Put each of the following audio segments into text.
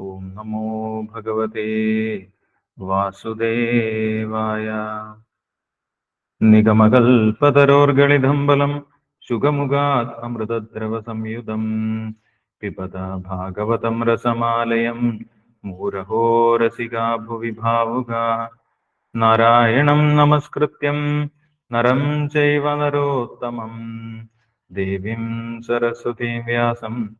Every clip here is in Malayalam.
ഓം നമോ ഭഗവതേ വാസുദേവായ നിഗമകൽപതരോർഗളിതംബലം ശുഖമുഖാത് അമൃതദ്രവ സംയുതം പിബത ഭാഗവതം രസമാലയം മൂരഹോ രസികാ ഭുവി ഭാവുക നാരായണം നമസ്കൃത്യം നരം ചൈവ നരോത്തമം ദേവീം സരസ്വതീം വ്യാസം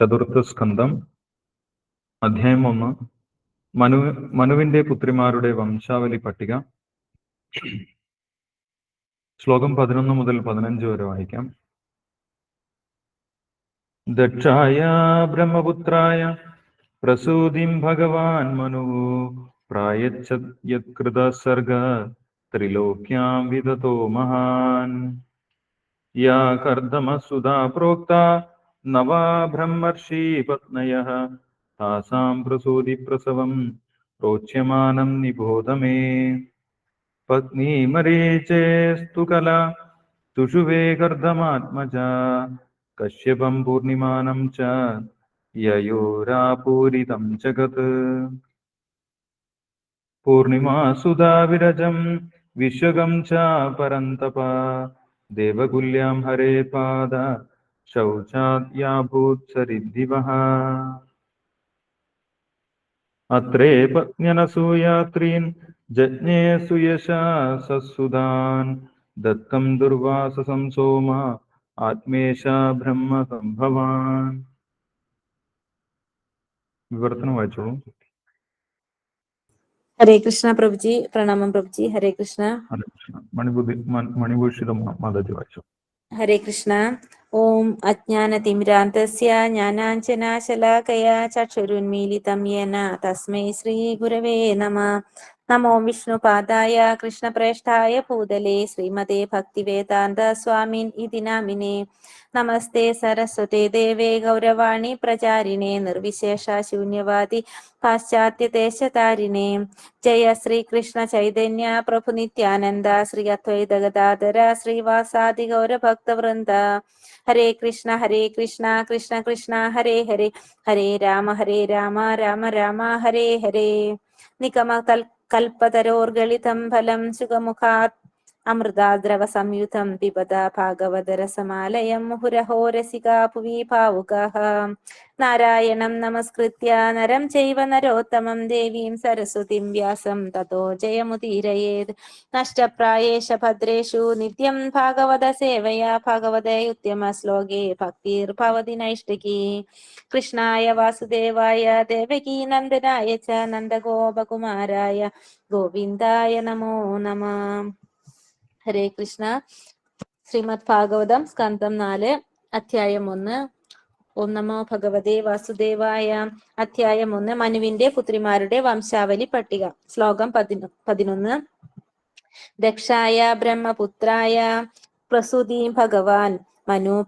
ചതുർത്ഥ സ്കന്ധം അധ്യായം ഒന്ന്. മനു മനുവിന്റെ പുത്രിമാരുടെ വംശാവലി പട്ടിക. ശ്ലോകം പതിനൊന്ന് മുതൽ പതിനഞ്ച് വരെ വായിക്കാം. ദക്ഷായ ബ്രഹ്മപുത്രായ പ്രസൂതിം ഭഗവാൻ മനു പ്രായച്ഛയത്കൃത സർഗ ത്രിലോക്യാം വിദതോ മഹാൻ. യാ കർദമസുധാ പ്രോക്ത नवा ब्रह्मर्षि पत्नयः तासां प्रसूतिप्रसवं प्रोच्यमानं निबोध मे। पत्नीमरीचेस्तु कला तुषुवे कर्दमात्मजा कश्यपं पूर्णिमानं च ययोरापूरितं जगत्। पूर्णिमासुधा विरजम् विश्वगं च परन्तप देवकुल्यां हरे पाद शौचाद्याभूत्सरिद्धिवः। अत्रेपज्ञनसूयात्रीन् जज्ञे सुयशा सत्सुधान् दत्तं दुर्वाससं सोम आत्मेशा ब्रह्मसम्भवान्। विवर्तनं वाचो। हरे कृष्ण प्रभुजी प्रणाम प्रभुजी हरे कृष्ण। हरे कृष्ण। मणिभूषितं हरे कृष्ण। ഓം അജ്ഞാനതിമിരാന്തസ്യ ജ്ഞാനാഞ്ജനാശലാകയ ചക്ഷുരുന്മീലിതം യേന തസ്മൈ ശ്രീ ഗുരവേ നമ. നമോ വിഷ്ണുപാദായ കൃഷ്ണപ്രേഷ്ഠായ ഭൂതലേ ശ്രീമതേ ഭക്തിവേദാന്ത സ്വാമിൻ ഇതി നാമിനെ നമസ്തേ സരസ്വതേ ദേവേ ഗൗരവാണി പ്രചാരിണേ നിർവിശേഷ ശൂന്യവാദി പാശ്ചാത്യദേശതാരിണേ ജയ ശ്രീകൃഷ്ണ ചൈതന്യ പ്രഭു നിത്യാനന്ദ ശ്രീ അദ്വൈത ഗദാധര ശ്രീവാസാദി ഗൗരഭക്തവൃന്ദ ഹരേ കൃഷ്ണ ഹരേ കൃഷ്ണ കൃഷ്ണ കൃഷ്ണ ഹരേ ഹരേ ഹരേ രാമ ഹരേ രാമ രാമ രാമ ഹരേ ഹരേ നിഗമ തൽ കൽപ്പതരോർഗളിതം ഫലം സുഖമുഖാത് അമൃതാദ്രവ സംയുതം പിബത ഭാഗവതരസമാലയം മുഹുരഹോ രസികാ ഭുവി ഭാവുകാः നാരായണം നമസ്കൃത്യ നരം ചൈവ നരോത്തമം ദേവീം സരസ്വതിം വ്യാസം തതോ ജയമുദീരയേത്. നഷ്ടപ്രായേഷ ഭദ്രേഷു നിത്യം ഭാഗവത സേവയാ ഭഗവതയുദ്യമ ശ്ലോകേ ഭക്തിർഭവതി നൈഷ്ഠികീ കൃഷ്ണായ വാസുദേവായ ദേവകീ നന്ദനായ ച നന്ദഗോപകുമാരായ ഗോവിന്ദായ നമോ നമ. ഹരേ കൃഷ്ണ. ശ്രീമദ് ഭാഗവതം സ്കന്ധം നാല് അധ്യായം ഒന്ന്. ഓം നമോ ഭഗവതേ വാസുദേവായ. അധ്യായം ഒന്ന് മനുവിന്റെ പുത്രിമാരുടെ വംശാവലി പട്ടിക. ശ്ലോകം പതിനൊ പതിനൊന്ന്. ദക്ഷായ ബ്രഹ്മപുത്രായ പ്രസൂതി ഭഗവാൻ. മനു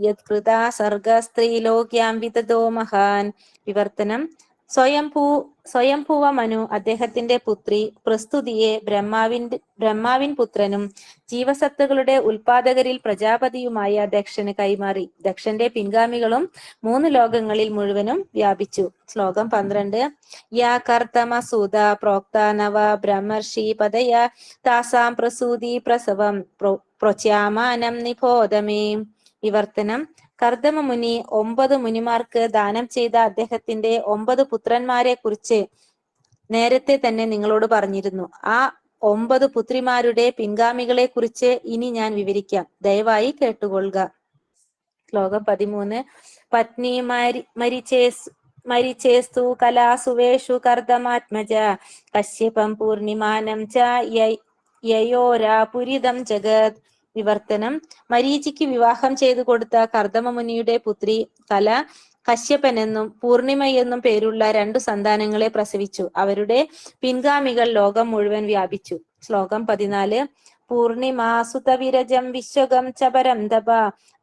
യത്കൃത സർഗ സ്ത്രീലോക്യാം വിതതോ മഹാൻ. വിവർത്തനം സ്വയംഭൂ സ്വയംഭൂവ മനു അദ്ദേഹത്തിന്റെ പുത്രി പ്രസ്തുതിയെ ബ്രഹ്മാവിന്റെ ബ്രഹ്മാവിൻ പുത്രനും ജീവസത്തുകളുടെ ഉൽപാദകരിൽ പ്രജാപതിയുമായ ദക്ഷന് കൈമാറി. ദക്ഷന്റെ പിൻഗാമികളും മൂന്ന് ലോകങ്ങളിൽ മുഴുവനും വ്യാപിച്ചു. ശ്ലോകം പന്ത്രണ്ട്. യാ കർത്തമസൂത പ്രോക്ത നവ ബ്രഹ്മർഷി പദയ താസാം പ്രസൂതി പ്രസവം പ്രോ പ്രൊച്യാമാനം നിബോധമേ. വിവർത്തനം. കർദമ മുനി ഒമ്പത് മുനിമാർക്ക് ദാനം ചെയ്ത അദ്ദേഹത്തിന്റെ ഒമ്പത് പുത്രന്മാരെ കുറിച്ച് നേരത്തെ തന്നെ നിങ്ങളോട് പറഞ്ഞിരുന്നു. ആ ഒമ്പത് പുത്രിമാരുടെ പിൻഗാമികളെ കുറിച്ച് ഇനി ഞാൻ വിവരിക്കാം. ദയവായി കേട്ടുകൊള്ളുക. ശ്ലോകം പതിമൂന്ന്. പത്നി മരി മരിച്ചേസ് മരിച്ചേസ്തു കലാസുവേഷു കർദമാത്മജ കശ്യപം പൂർണിമാനം ച യയോരാ പുരിതം ജഗത്. വിവർത്തനം. മരീചിക്ക് വിവാഹം ചെയ്തു കൊടുത്ത കർദമ മുനിയുടെ പുത്രി കല കശ്യപനെന്നും പൂർണിമയെന്നും പേരുള്ള രണ്ടു സന്താനങ്ങളെ പ്രസവിച്ചു. അവരുടെ പിൻഗാമികൾ ലോകം മുഴുവൻ വ്യാപിച്ചു. ശ്ലോകം പതിനാല്. പൂർണിമാസുതവിരജം വിശ്വകം ചപരം ദപ.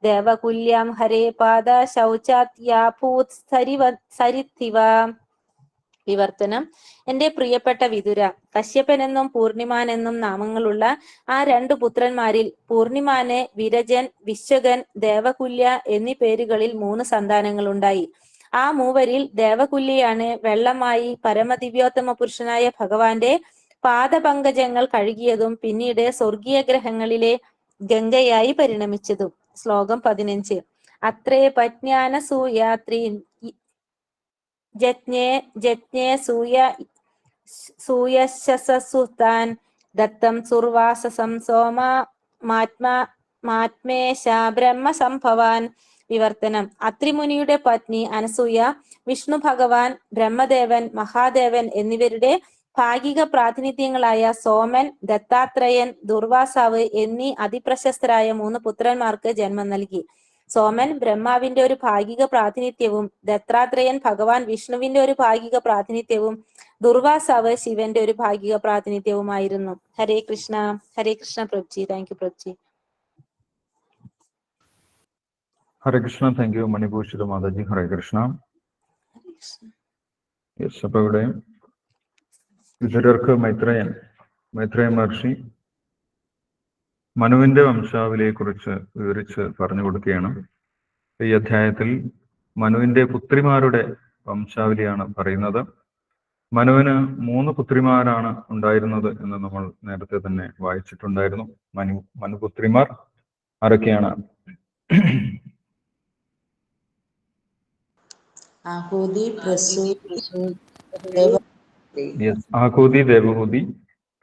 ദേവകുല്യം ഹരേ പാദ ശൗചാത്യാഭൂത് സരിവ സരിത്തിവ. വിവർത്തനം. എന്റെ പ്രിയപ്പെട്ട വിതുര കശ്യപനെന്നും പൂർണിമാനെന്നും നാമങ്ങളുള്ള ആ രണ്ടു പുത്രന്മാരിൽ പൂർണിമാന് വിരജൻ വിശ്വകൻ ദേവകുല്യ എന്നീ പേരുകളിൽ മൂന്ന് സന്താനങ്ങളുണ്ടായി. ആ മൂവരിൽ ദേവകുല്യാണ് വെള്ളമായി പരമദിവ്യോത്തമ പുരുഷനായ ഭഗവാന്റെ പാദപങ്കജങ്ങൾ കഴുകിയതും പിന്നീട് സ്വർഗീയ ഗ്രഹങ്ങളിലെ ഗംഗയായി പരിണമിച്ചതും. ശ്ലോകം പതിനഞ്ച്. അത്രേ പജ്ഞാന സൂയാത്രി ജജ്ഞേ ജജ്ഞേ സൂയ സൂയശസുതാൻ ദത്തം സുർവാസസം സോമ മാത്മാ മാത്മേശ ബ്രഹ്മ സംഭവാൻ വിവർത്തനം അത്രിമുനിയുടെ പത്നി അനസൂയ വിഷ്ണു ഭഗവാൻ ബ്രഹ്മദേവൻ മഹാദേവൻ എന്നിവരുടെ ഭാഗിക പ്രാതിനിധ്യങ്ങളായ സോമൻ ദത്താത്രേയൻ ദുർവാസാവ് എന്നീ അതിപ്രശസ്തരായ മൂന്ന് പുത്രന്മാർക്ക് ജന്മം നൽകി. സോമൻ ബ്രഹ്മാവിന്റെ ഒരു ഭാഗിക പ്രാതിനിധ്യവും ദത്താത്രേയൻ ഭഗവാൻ വിഷ്ണുവിന്റെ ഒരു ഭാഗിക പ്രാതിനിധ്യവും ദുർവാസാവ് ശിവന്റെ ഒരു ഭാഗിക പ്രാതിനിധ്യവുമായിരുന്നു. Hare Krishna. Hare Krishna Prabhuji. Thank you Prabhuji. Hare Krishna. Thank you Manibhushita Mataji. Hare Krishna. Yes അപ്പൊ ഇവിടെ വിതുരർക്ക് മൈത്രേയൻ മൈത്രേയ മഹർഷി മനുവിന്റെ വംശാവലിയെ കുറിച്ച് വിവരിച്ച് പറഞ്ഞു കൊടുക്കുകയാണ്. ഈ അധ്യായത്തിൽ മനുവിന്റെ പുത്രിമാരുടെ വംശാവലിയാണ് പറയുന്നത്. മനുവിന് മൂന്ന് പുത്രിമാരാണ് ഉണ്ടായിരുന്നത് എന്ന് നമ്മൾ നേരത്തെ തന്നെ വായിച്ചിട്ടുണ്ടായിരുന്നു. മനു മനുപുത്രിമാർ ആരൊക്കെയാണ്? ആഹൂതി ദേവഹൂതി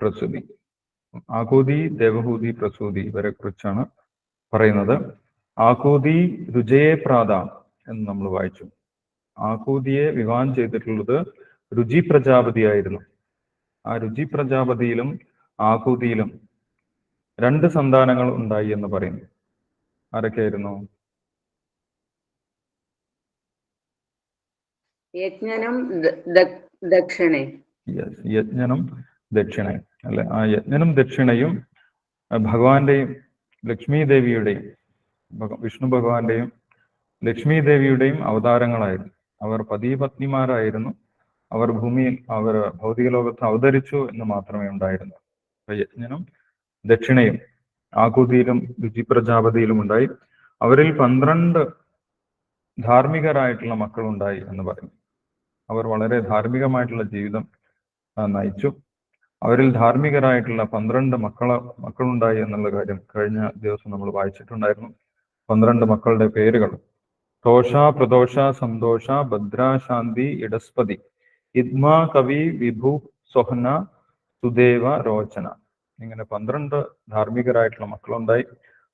പ്രസൂതി. ആകൂതി ദേവഹൂതി പ്രസൂതി ഇവരെ കുറിച്ചാണ് പറയുന്നത്. ആകൂതി രുചയെ പ്രാത എന്ന് നമ്മൾ വായിച്ചു. ആകൂതിയെ വിവാഹം ചെയ്തിട്ടുള്ളത് രുചി പ്രജാപതിയായിരുന്നു. ആ രുചി പ്രജാപതിയിലും ആകൂതിയിലും രണ്ട് സന്താനങ്ങൾ ഉണ്ടായി എന്ന് പറയുന്നു. ആരൊക്കെയായിരുന്നു? യജ്ഞനം ദക്ഷിണേ. യജ്ഞനം ദക്ഷിണേ. അല്ലെ? ആ യജ്ഞനും ദക്ഷിണയും ഭഗവാന്റെയും ലക്ഷ്മി ദേവിയുടെയും വിഷ്ണു ഭഗവാന്റെയും ലക്ഷ്മി ദേവിയുടെയും അവതാരങ്ങളായിരുന്നു. അവർ പതിപത്നിമാരായിരുന്നു അവർ ഭൂമിയിൽ അവർ ഭൗതിക ലോകത്ത് അവതരിച്ചു എന്ന് മാത്രമേ ഉണ്ടായിരുന്നു യജ്ഞനും ദക്ഷിണയും ആകുതിയിലും രുചി പ്രജാപതിയിലും ഉണ്ടായി. അവരിൽ പന്ത്രണ്ട് ധാർമ്മികരായിട്ടുള്ള മക്കളുണ്ടായി എന്ന് പറയും അവർ വളരെ ധാർമ്മികമായിട്ടുള്ള ജീവിതം നയിച്ചു. അവരിൽ ധാർമ്മികരായിട്ടുള്ള പന്ത്രണ്ട് മക്കളെ മക്കളുണ്ടായി എന്നുള്ള കാര്യം കഴിഞ്ഞ ദിവസം നമ്മൾ വായിച്ചിട്ടുണ്ടായിരുന്നു. പന്ത്രണ്ട് മക്കളുടെ പേരുകൾ. തോഷ പ്രദോഷ സന്തോഷ ഭദ്രാശാന്തി ഇടസ്പതി ഇദ്മ കവി വിഭു സൊഹന സുദേവ രോചന. ഇങ്ങനെ പന്ത്രണ്ട് ധാർമ്മികരായിട്ടുള്ള മക്കളുണ്ടായി.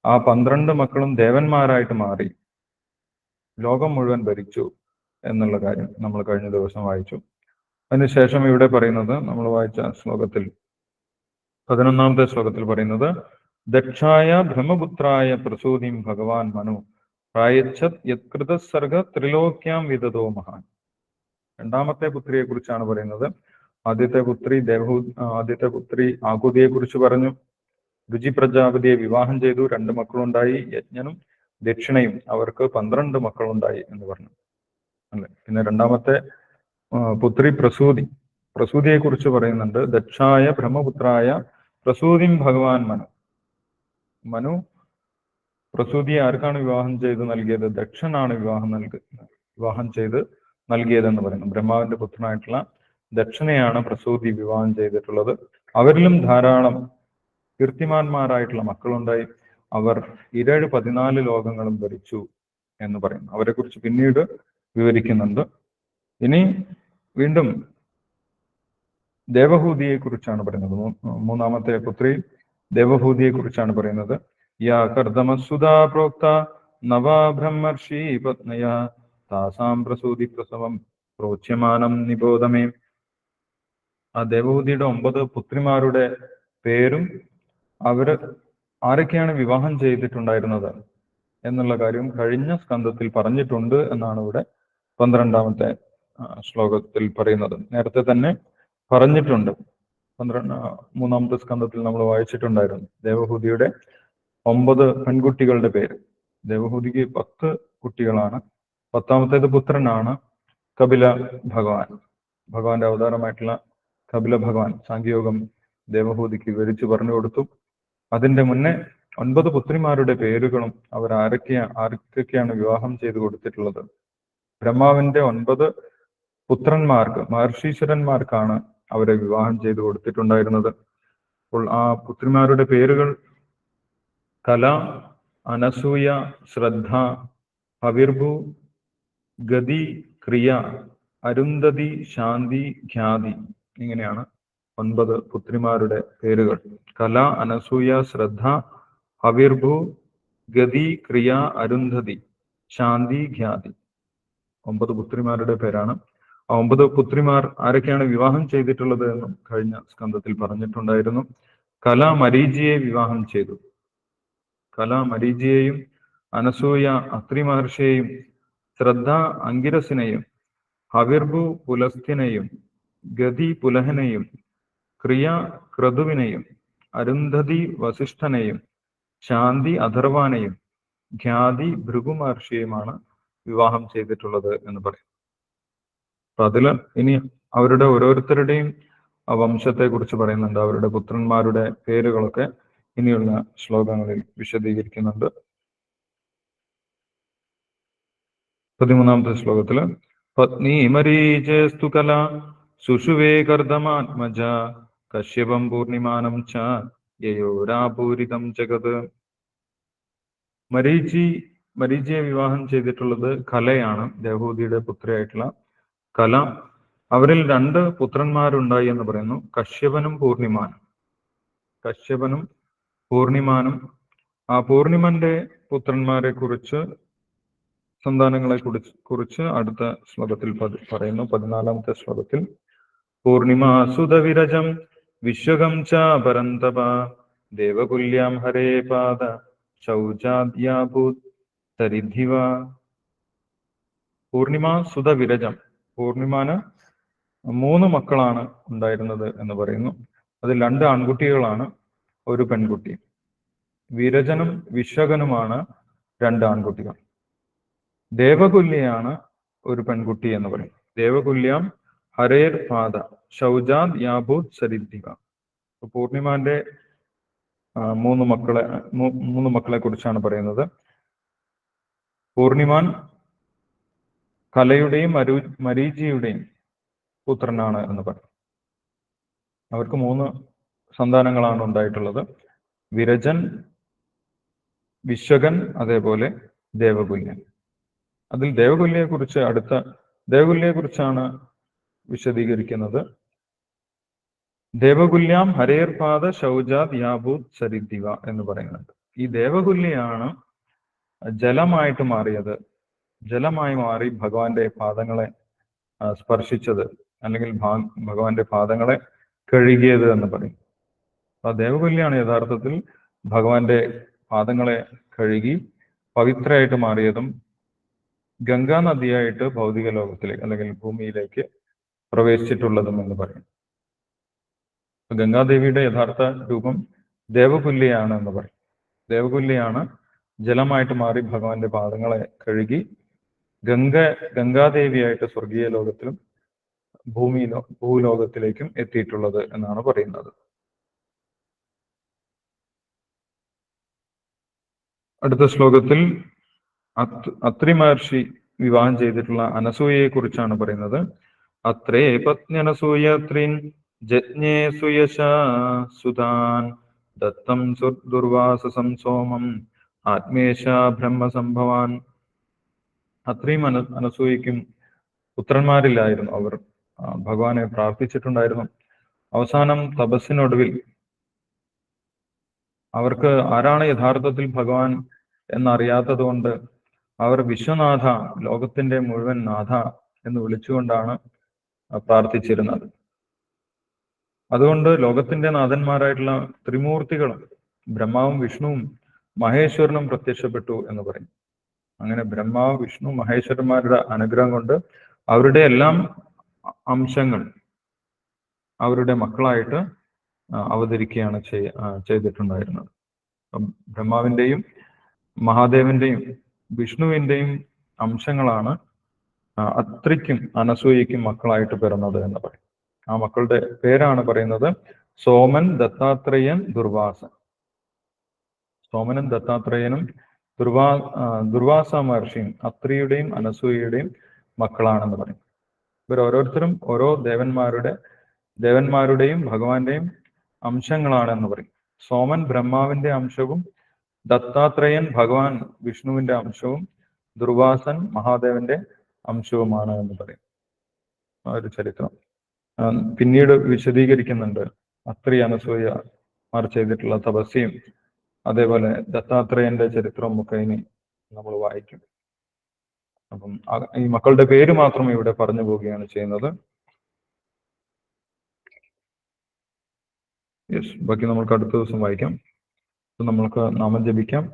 ആ പന്ത്രണ്ട് മക്കളും ദേവന്മാരായിട്ട് മാറി. ലോകം മുഴുവൻ ഭരിച്ചു എന്നുള്ള കാര്യം നമ്മൾ കഴിഞ്ഞ ദിവസം വായിച്ചു. അതിനുശേഷം ഇവിടെ പറയുന്നത് നമ്മൾ വായിച്ച ശ്ലോകത്തിൽ പതിനൊന്നാമത്തെ ശ്ലോകത്തിൽ പറയുന്നത് ദക്ഷായ ബ്രഹ്മപുത്രായ പ്രസൂതിം ഭഗവാൻ മനു പ്രായച്ഛത് യത്കൃത സർഗ ത്രിലോക്യാം വിധതോ മഹാൻ. രണ്ടാമത്തെ പുത്രിയെ കുറിച്ചാണ് പറയുന്നത്. ആദ്യത്തെ പുത്രി ദേവഹൂ ആദ്യത്തെ പുത്രി ആകുതിയെ കുറിച്ച് പറഞ്ഞു. രുചി പ്രജാപതിയെ വിവാഹം ചെയ്തു. രണ്ട് മക്കളുണ്ടായി. യജ്ഞനും ദക്ഷിണയും അവർക്ക് പന്ത്രണ്ട് മക്കളുണ്ടായി എന്ന് പറഞ്ഞു. അല്ലെ? പിന്നെ രണ്ടാമത്തെ പുത്രി പ്രസൂതി. പ്രസൂതിയെ കുറിച്ച് പറയുന്നുണ്ട്. ദക്ഷായ ബ്രഹ്മപുത്രായ പ്രസൂതിം ഭഗവാൻ മനു. മനു പ്രസൂതിയെ ആർക്കാണ് വിവാഹം ചെയ്ത് നൽകിയത്? ദക്ഷനാണ് വിവാഹം നൽകി വിവാഹം ചെയ്ത് നൽകിയതെന്ന് പറയുന്നു. ബ്രഹ്മാവിന്റെ പുത്രനായിട്ടുള്ള ദക്ഷനെയാണ് പ്രസൂതി വിവാഹം ചെയ്തിട്ടുള്ളത്. അവരിലും ധാരാളം കീർത്തിമാന്മാരായിട്ടുള്ള മക്കളുണ്ടായി. അവർ ഇരേഴ് പതിനാല് ലോകങ്ങളും ഭരിച്ചു എന്ന് പറയുന്നു. അവരെ കുറിച്ച് പിന്നീട് വിവരിക്കുന്നുണ്ട്. ഇനി വീണ്ടും ദേവഹൂതിയെ കുറിച്ചാണ് പറയുന്നത് മൂന്നാമത്തെ പുത്രി ദേവഹൂതിയെ കുറിച്ചാണ് പറയുന്നത്. യാ കർദമസുധാ പ്രോക്ത നവാ ബ്രഹ്മർഷി പത്നയ താസാം പ്രസൂതി പ്രസവം പ്രോച്യമാനം നിബോധമേ. ആ ദേവഹൂതിയുടെ ഒമ്പത് പുത്രിമാരുടെ പേരും അവർ ആരൊക്കെയാണ് വിവാഹം ചെയ്തിട്ടുണ്ടായിരുന്നത് എന്നുള്ള കാര്യം കഴിഞ്ഞ സ്കന്ധത്തിൽ പറഞ്ഞിട്ടുണ്ട് എന്നാണ് ഇവിടെ പന്ത്രണ്ടാമത്തെ ശ്ലോകത്തിൽ പറയുന്നത്. നേരത്തെ തന്നെ പറഞ്ഞിട്ടുണ്ട്. പന്ത്രണ്ട് മൂന്നാമത്തെ സ്കന്ധത്തിൽ നമ്മൾ വായിച്ചിട്ടുണ്ടായിരുന്നു. ദേവഹൂതിയുടെ ഒമ്പത് പെൺകുട്ടികളുടെ പേര്. ദേവഹൂതിക്ക് പത്ത് കുട്ടികളാണ്. പത്താമത്തേത് പുത്രനാണ് കപില ഭഗവാൻ. ഭഗവാന്റെ അവതാരമായിട്ടുള്ള കപില ഭഗവാൻ സാങ്കിയോഗം ദേവഹൂതിക്ക് വിവരിച്ചു പറഞ്ഞു കൊടുത്തു. അതിന്റെ മുന്നേ ഒൻപത് പുത്രിമാരുടെ പേരുകളും അവർ ആരൊക്കെയാ ആർക്കൊക്കെയാണ് വിവാഹം ചെയ്തു കൊടുത്തിട്ടുള്ളത്? ബ്രഹ്മാവിന്റെ ഒൻപത് പുത്രന്മാർക്ക് മഹർഷീശ്വരന്മാർക്കാണ് അവരെ വിവാഹം ചെയ്തു കൊടുത്തിട്ടുണ്ടായിരുന്നത്. അപ്പോൾ ആ പുത്രിമാരുടെ പേരുകൾ കല അനസൂയ ശ്രദ്ധ ഹവിർഭു ഗതി ക്രിയ അരുന്ധതി ശാന്തി ഖ്യാതി ഇങ്ങനെയാണ് ഒൻപത് പുത്രിമാരുടെ പേരുകൾ. കല അനസൂയ ശ്രദ്ധ ഹവിർഭു ഗതി ക്രിയ അരുന്ധതി ശാന്തി ഖ്യാതി ഒമ്പത് പുത്രിമാരുടെ പേരാണ്. ഒമ്പത് പുത്രിമാർ ആരൊക്കെയാണ് വിവാഹം ചെയ്തിട്ടുള്ളത് എന്നും കഴിഞ്ഞ സ്കന്ധത്തിൽ പറഞ്ഞിട്ടുണ്ടായിരുന്നു. കല മരീചിയെ വിവാഹം ചെയ്തു. കല മരീചിയെയും അനസൂയ അത്രി മഹർഷിയെയും ശ്രദ്ധ അങ്കിരസിനെയും ഹവിർബു പുലസ്തിനെയും ഗതി പുലഹനെയും ക്രിയ ക്രതുവിനെയും അരുന്ധതി വസിഷ്ഠനെയും ശാന്തി അഥർവാനെയും ഖ്യാതി ഭൃഗു മഹർഷിയുമാണ് വിവാഹം ചെയ്തിട്ടുള്ളത് എന്ന് പറയും. അപ്പൊ അതിൽ ഇനി അവരുടെ ഓരോരുത്തരുടെയും വംശത്തെ കുറിച്ച് പറയുന്നുണ്ട്. അവരുടെ പുത്രന്മാരുടെ പേരുകളൊക്കെ ഇനിയുള്ള ശ്ലോകങ്ങളിൽ വിശദീകരിക്കുന്നുണ്ട്. പതിമൂന്നാമത്തെ ശ്ലോകത്തിൽ പത്നി മരീചേസ്തു കല സുഷുവേ കർദമാത്മജ കശ്യപം പൂർണിമാനം ച യയോരാപൂരിതം ജഗത്. മരീചി മരീചിയെ വിവാഹം ചെയ്തിട്ടുള്ളത് കലയാണ് ദേഹൂതിയുടെ പുത്രിയായിട്ടുള്ള കല അവരിൽ രണ്ട് പുത്രന്മാരുണ്ടായി എന്ന് പറയുന്നു. കശ്യപനും പൂർണിമാനും. കശ്യപനും പൂർണിമാനും. ആ പൂർണിമന്റെ പുത്രന്മാരെ കുറിച്ച് സന്താനങ്ങളെ കുറിച്ച് കുറിച്ച് അടുത്ത ശ്ലോകത്തിൽ പറയുന്നു. പതിനാലാമത്തെ ശ്ലോകത്തിൽ പൂർണിമാസുതവിരജം വിശ്വകം ചാപരന്തപ പരന്തപ ദേവകുല്യാം ഹരേ പാദ ശൗചാദ്യാഭൂത് തരിധിവ. പൂർണിമ സുതവിരജം. പൂർണിമാന് മൂന്ന് മക്കളാണ് ഉണ്ടായിരുന്നത് എന്ന് പറയുന്നു. അതിൽ രണ്ട് ആൺകുട്ടികളാണ് ഒരു പെൺകുട്ടി. വിരജനും വിശകനുമാണ് രണ്ട് ആൺകുട്ടികൾ. ദേവകുല്യാണ് ഒരു പെൺകുട്ടി എന്ന് പറയും. ദേവകുല്യം ഹരേർ ഫാദ ഷൗജാദ് യാബൂദ് സരിദ്ധിക. പൂർണിമാന്റെ മൂന്ന് മക്കളെ മൂന്ന് മക്കളെ കുറിച്ചാണ് പറയുന്നത്. പൂർണിമാൻ കലയുടെയും മരു മരീചിയുടെയും പുത്രനാണ് എന്ന് പറയും. അവർക്ക് മൂന്ന് സന്താനങ്ങളാണ് ഉണ്ടായിട്ടുള്ളത്. വിരജൻ വിശ്വകൻ അതേപോലെ ദേവകുല്യൻ. അതിൽ ദേവകുല്യെ കുറിച്ച് അടുത്ത ദേവകുല്യെ കുറിച്ചാണ് വിശദീകരിക്കുന്നത്. ദേവകുല്യാം ഹരേർപാദ ശൗജാത് യാബൂത് സരിദ്ദിവ എന്ന് പറയുന്നുണ്ട്. ഈ ദേവകുല്യാണ് ജലമായിട്ട് മാറിയത് ജലമായി മാറി ഭഗവാന്റെ പാദങ്ങളെ സ്പർശിച്ചത് അല്ലെങ്കിൽ ഭഗവാന്റെ പാദങ്ങളെ കഴുകിയത് എന്ന് പറയും. ആ ദേവകുല്യാണ് യഥാർത്ഥത്തിൽ ഭഗവാന്റെ പാദങ്ങളെ കഴുകി പവിത്രയായിട്ട് മാറിയതും ഗംഗാ നദിയായിട്ട് ഭൗതിക ലോകത്തിലേക്ക് അല്ലെങ്കിൽ ഭൂമിയിലേക്ക് പ്രവേശിച്ചിട്ടുള്ളതും എന്ന് പറയും. ഗംഗാദേവിയുടെ യഥാർത്ഥ രൂപം ദേവകുല്യാണ് എന്ന് പറയും. ദേവകുല്യാണ് ജലമായിട്ട് മാറി ഭഗവാന്റെ പാദങ്ങളെ കഴുകി ഗംഗ ഗംഗാദേവിയായിട്ട് സ്വർഗീയ ലോകത്തിലും ഭൂമിയിലോ ഭൂലോകത്തിലേക്കും എത്തിയിട്ടുള്ളത് എന്നാണ് പറയുന്നത്. അടുത്ത ശ്ലോകത്തിൽ അത്രി മഹർഷി വിവാഹം ചെയ്തിട്ടുള്ള അനസൂയയെ കുറിച്ചാണ് പറയുന്നത്. അത്രേ പത്ന്യനസൂയത്രിൻ ജജ്ഞേ സുയശ സുതാൻ ദത്തം ദുർവാസസം സോമം ആത്മേശ ബ്രഹ്മസംഭവാൻ അത്രയും അന അനസൂയയ്ക്കും പുത്രന്മാരില്ലായിരുന്നു അവർ. ഭഗവാനെ പ്രാർത്ഥിച്ചിട്ടുണ്ടായിരുന്നു. അവസാനം തപസ്സിനൊടുവിൽ അവർക്ക് ആരാണ് യഥാർത്ഥത്തിൽ ഭഗവാൻ എന്നറിയാത്തത് കൊണ്ട് അവർ വിശ്വനാഥ ലോകത്തിന്റെ മുഴുവൻ നാഥ എന്ന് വിളിച്ചുകൊണ്ടാണ് പ്രാർത്ഥിച്ചിരുന്നത്. അതുകൊണ്ട് ലോകത്തിന്റെ നാഥന്മാരായിട്ടുള്ള ത്രിമൂർത്തികളും ബ്രഹ്മാവും വിഷ്ണുവും മഹേശ്വരനും പ്രത്യക്ഷപ്പെട്ടു എന്ന് പറയും. അങ്ങനെ ബ്രഹ്മാവ് വിഷ്ണു മഹേശ്വരന്മാരുടെ അനുഗ്രഹം കൊണ്ട് അവരുടെ എല്ലാം അംശങ്ങൾ അവരുടെ മക്കളായിട്ട് അവതരിക്കുകയാണ് ചെയ്തിട്ടുണ്ടായിരുന്നത്. ബ്രഹ്മാവിന്റെയും മഹാദേവന്റെയും വിഷ്ണുവിന്റെയും അംശങ്ങളാണ് അത്രയ്ക്കും അനസൂയയ്ക്കും മക്കളായിട്ട് പിറന്നത് എന്ന് പറയും. ആ മക്കളുടെ പേരാണ് പറയുന്നത് സോമൻ ദത്താത്രേയൻ ദുർവാസൻ. സോമനും ദത്താത്രേയനും ദുർവാ ദുർവാസ മഹർഷിയും അത്രിയുടെയും അനസൂയയുടെയും മക്കളാണെന്ന് പറയും. ഇവർ ഓരോരുത്തരും ഓരോ ദേവന്മാരുടെ ദേവന്മാരുടെയും ഭഗവാന്റെയും അംശങ്ങളാണെന്ന് പറയും. സോമൻ ബ്രഹ്മാവിന്റെ അംശവും ദത്താത്രേയൻ ഭഗവാൻ വിഷ്ണുവിന്റെ അംശവും ദുർവാസൻ മഹാദേവന്റെ അംശവുമാണ് എന്ന് പറയും. ആ ഒരു ചരിത്രം. പിന്നീട് വിശദീകരിക്കുന്നുണ്ട് അത്രി അനസൂയ മാർ ചെയ്തിട്ടുള്ള തപസ്യയും അതേപോലെ ദത്താത്രേയന്റെ ചരിത്രവും ഒക്കെ ഇനി നമ്മൾ വായിക്കും. അപ്പം ഈ മക്കളുടെ പേര് മാത്രം ഇവിടെ പറഞ്ഞു പോവുകയാണ് ചെയ്യുന്നത്. യെസ് ബാക്കി നമുക്ക് അടുത്ത ദിവസം വായിക്കാം. അപ്പൊ നമ്മൾക്ക് നാമം ജപിക്കാം.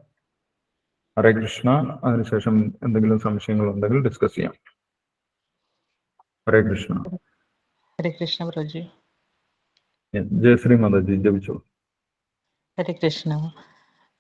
ഹരേ കൃഷ്ണ. അതിനുശേഷം എന്തെങ്കിലും സംശയങ്ങൾ ഉണ്ടെങ്കിൽ ഡിസ്കസ് ചെയ്യാം. ഹരേ കൃഷ്ണ. ഹരേ കൃഷ്ണ Yes, ജയശ്രീ മാതാജി ജപിച്ചോളൂ. ഹരേ കൃഷ്ണ.